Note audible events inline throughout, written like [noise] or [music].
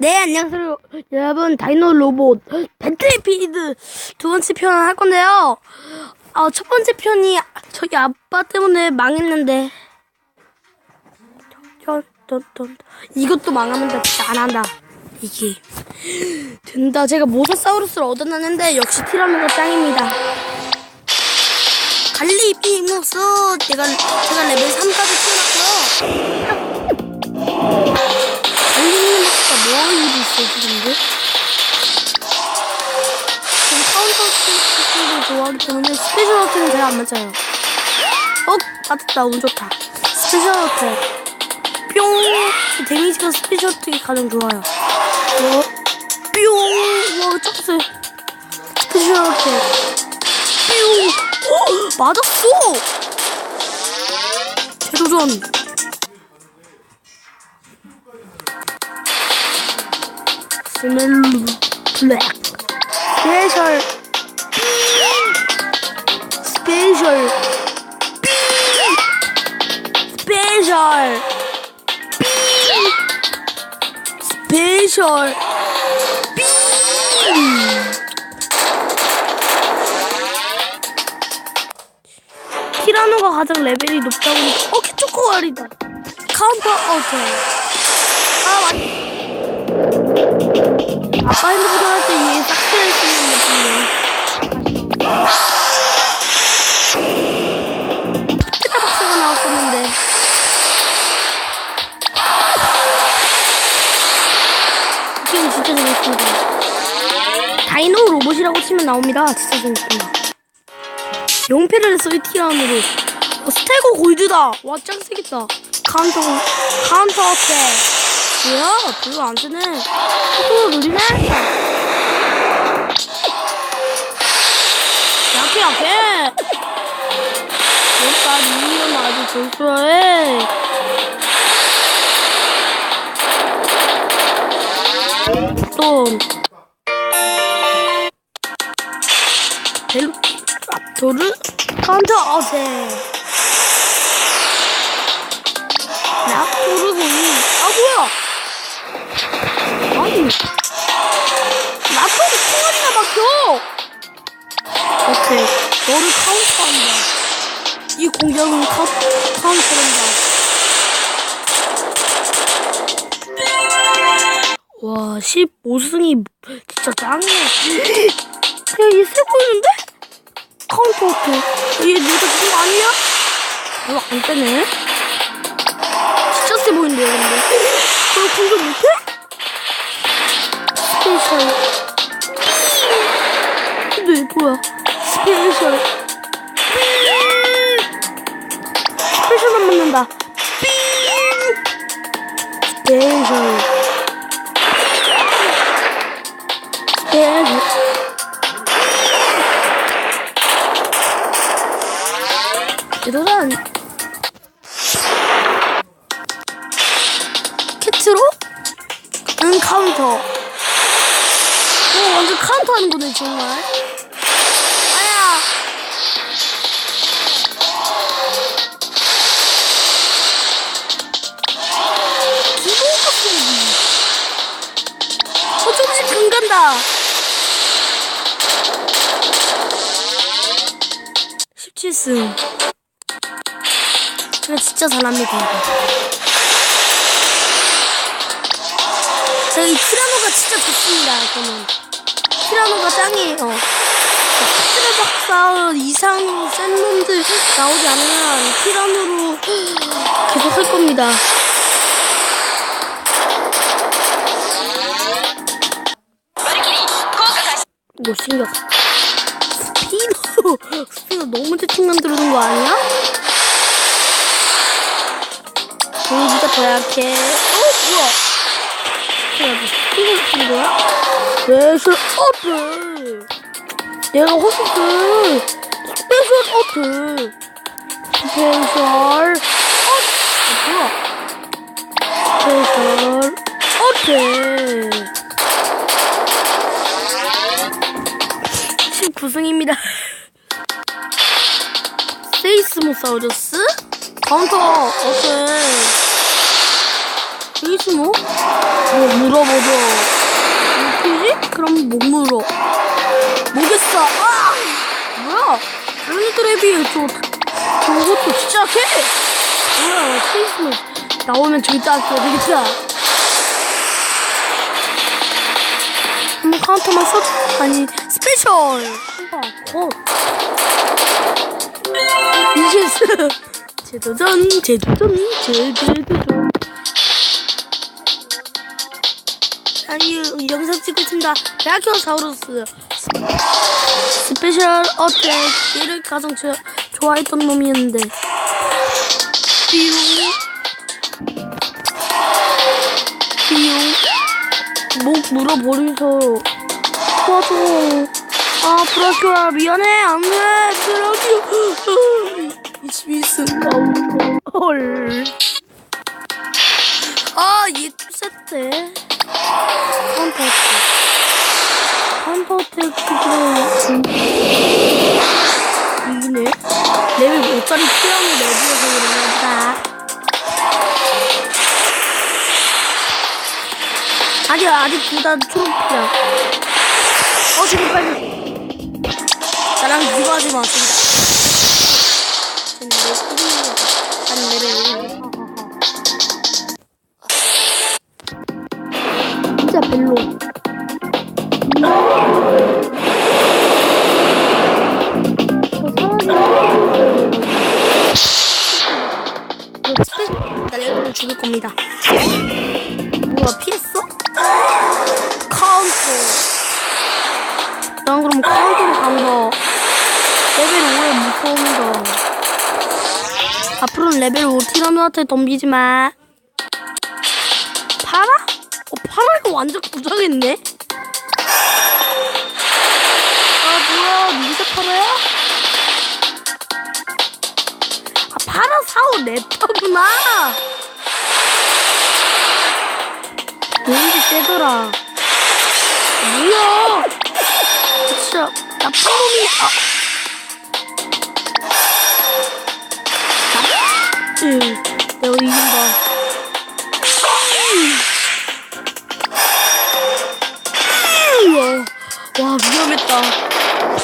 네, 안녕하세요. 여러분, 다이노 로봇 배틀피드 두 번째 편 할 건데요. 어, 첫 번째 편이 저희 아빠 때문에 망했는데. 이것도 망하면 나 진짜 안 한다. 이게. 된다. 제가 모사사우루스를 얻어놨는데 역시 티라노가 짱입니다. 갈리비무스 제가 제가 레벨 3까지 키워놨고요. 있어 지금? 카운터 스피드를 좋아하기 때문에 스페셜 어택은 잘 안 맞아요. 어 맞았다 운 좋다. 스페셜 어택. 뿅 데미지가 스페셜 어택이 가장 좋아요. 어? 뿅! 와 짝스 스페셜 어택. 뿅! 어, 맞았어! 재도전! 블랙 스페셜 스페셜 스페셜 스페셜 티라노가 가장 레벨이 높다 보니까 어 키초코알이다. 카운터 어택 아 맞... 아빠 핸드폰 할때 얘 삭제를 쓰는 느낌이야 스타 박스가 나왔었는데 이 게임 진짜 재밌습니다 다이노 로봇이라고 치면 나옵니다 진짜 재밌습니다. 용패를 했어 이 티라노로. 어, 스테고 골드다! 와 짱 세겠다. 카운터 카운터 어택 뭐야? 별로 안 쓰네. 속도가 느리네? 약해 약해. 여기까지 이건 아주 절수해 또. 벨로 앞도르 카운터 어택 앞도르 공이 아 뭐야 나한테 총알이나 막혀 오케이 너를 카운터한다 이 공격은 카, 카운터한다 와 15승이 진짜 짱이야 야얘 세보이는데? 카운터 어때? 얘 내가 그거 아니야? 별로 안 세네 진짜 세 보이는데 근데 그거 공격 못해? 스페셜. 근데 뭐야? 스페셜. 스페셜 안 맞는다. 스페셜. 스페셜. 대도전 캐트로? 응 카운터 오 완전 카운터 하는 거네 정말 아야? 기본 어 조금씩 금 간다. 17승. 제가 진짜 잘합니다 제가 이 티라노가 진짜 좋습니다 저는 티라노가 짱이에요. 스트레 박사 이상으로 센 놈들 나오지 않으면 티라노로 계속 할 겁니다. 못생겼어 스피노 스피노 너무 대충 만들어둔 거 아니야? 보이기가 더 약해. 어 뭐야? 스피노 쓴 거야? 스페셜 어플 내가 호스트 스페셜 어플 스페셜 어플 스페셜 어플 19승입니다. 세이스모사우루스? 카운터 어플 숨어? 뭐 물어보죠. 그럼 못 물어. 뭐겠어? 아! 뭐야? 그런 드랩이에요. 저, 저것도 시작해? 뭐야, 스페이스는 나오면 절대 안 써야 되겠다. 한번 카운터만 써 아니, 스페셜! 컷. 이제스! [laughs] 제도전, 제도전, 제도전. 아니, 영상 찍고 있습니다. 브라키오사우루스. 스페셜 어택. 얘를 가장 저, 좋아했던 놈이었는데. 삐용. 삐용. 목 물어버리면서. 도와줘. 아, 브라키오야, 미안해. 안 돼. 브라키오. 이 집이 있으니까. 헐. 아, 얘 투세트. 카운터 어택. 카운터 어택 이기네. 레벨 5짜리 피아노 내주어서 그런가 보다. 아니야, 아직 둘다 초록이야. 어, 지금 빨리. 나랑 이거 하지 마, 소리야. 난 레벨 5. 죽을 겁니다. 뭐야 피했어? 카운터. 난 그럼 카운터로 간다. 레벨 5에 무서움이다. 앞으로는 레벨 5 티라노한테 덤비지 마. 파라? 어, 파라가 완전 부정했네? 아, 뭐야, 민자 파라야? 아, 파라 사오 랩터구나! 뭔지 세더라. 뭐야! 진짜, 나쁜 놈이, 아. 나, 응, 내가 이긴다. 와 위험했다.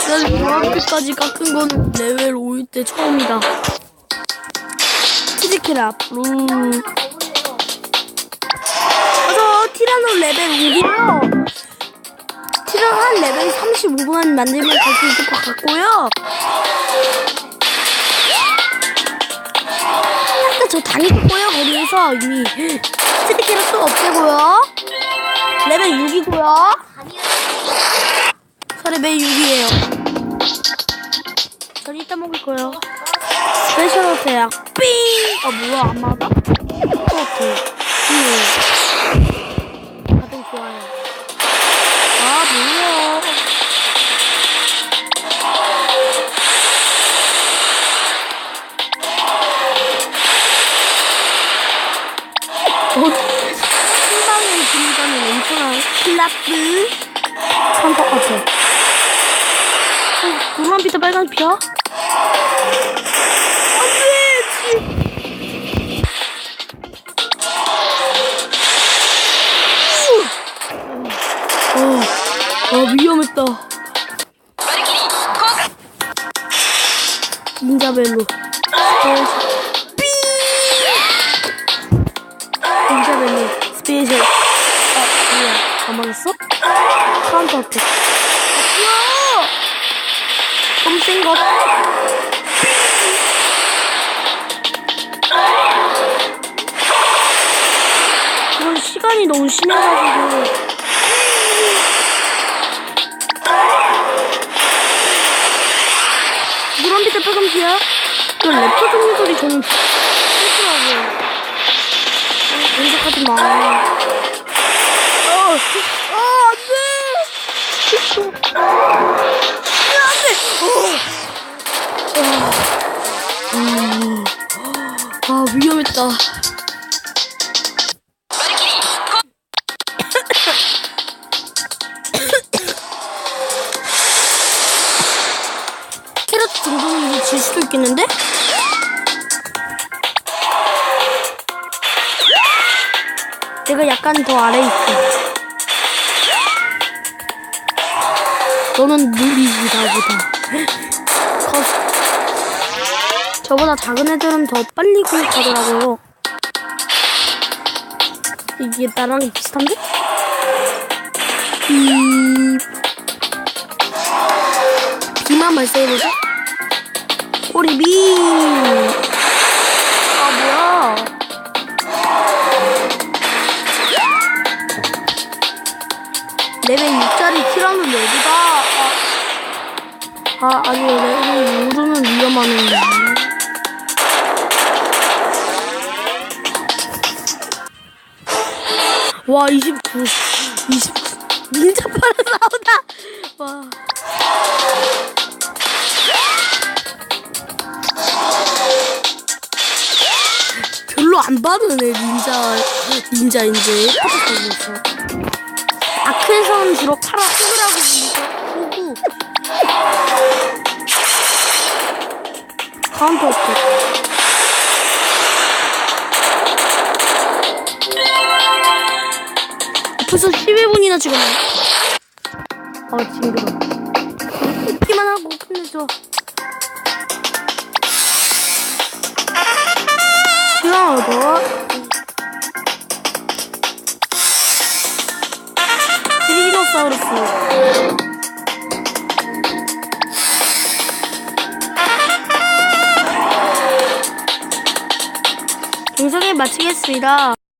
난 노란빛까지 깎은 건 레벨 5일 때 처음이다. 앞으로. 맞아, 티라노 레벨 5고요. 티라노 한 레벨 35분 만들면 갈수 있을 것 같고요. 아까 저 당했고요, 거기에서 이미. 치즈키라 또 없애고요. 레벨 6이고요. 저 레벨 6이에요. 전 이따 먹을 거예요. 스페셜 어택 삥! 아 뭐야 안 맞아? 삥. 어, 한방에 진짜는 엄청난 클라스 컨터 어택. 어, 노란 빛에 빨간 피야? 어, 아 위험했다. 닌자벨로. 삐. 스페셜. 아 뭐야? 안 맞았어? 카운터 어택. 아, 센 거. 이건 시간이 너무 심해가지고. 노란빛의 빨간피야? 그 랩터 종류들이 저는 하지 마. 어, 어, 안 돼! 안 돼! 어. 아, 위험했다. 약간 더 아래 있어. 너는 느리지 나보다. [laughs] 거, 저보다 작은 애들은 더 빨리 공격하더라고요. 이게 나랑 비슷한데? 아니, 레벨 6는 위험하네. 와, 29. 29. 닌자파라 나온다. 와. 별로 안 받으네, 닌자. 파닥하고 있어. 아크에서는 주로 파라 호그라고 부르죠. 카운터 어택. 벌써 11분이나 찍었네. 아, 징그러. 웃기만 하고 끝내줘. 시간 얻어. 트리노사우루스. 마치겠습니다.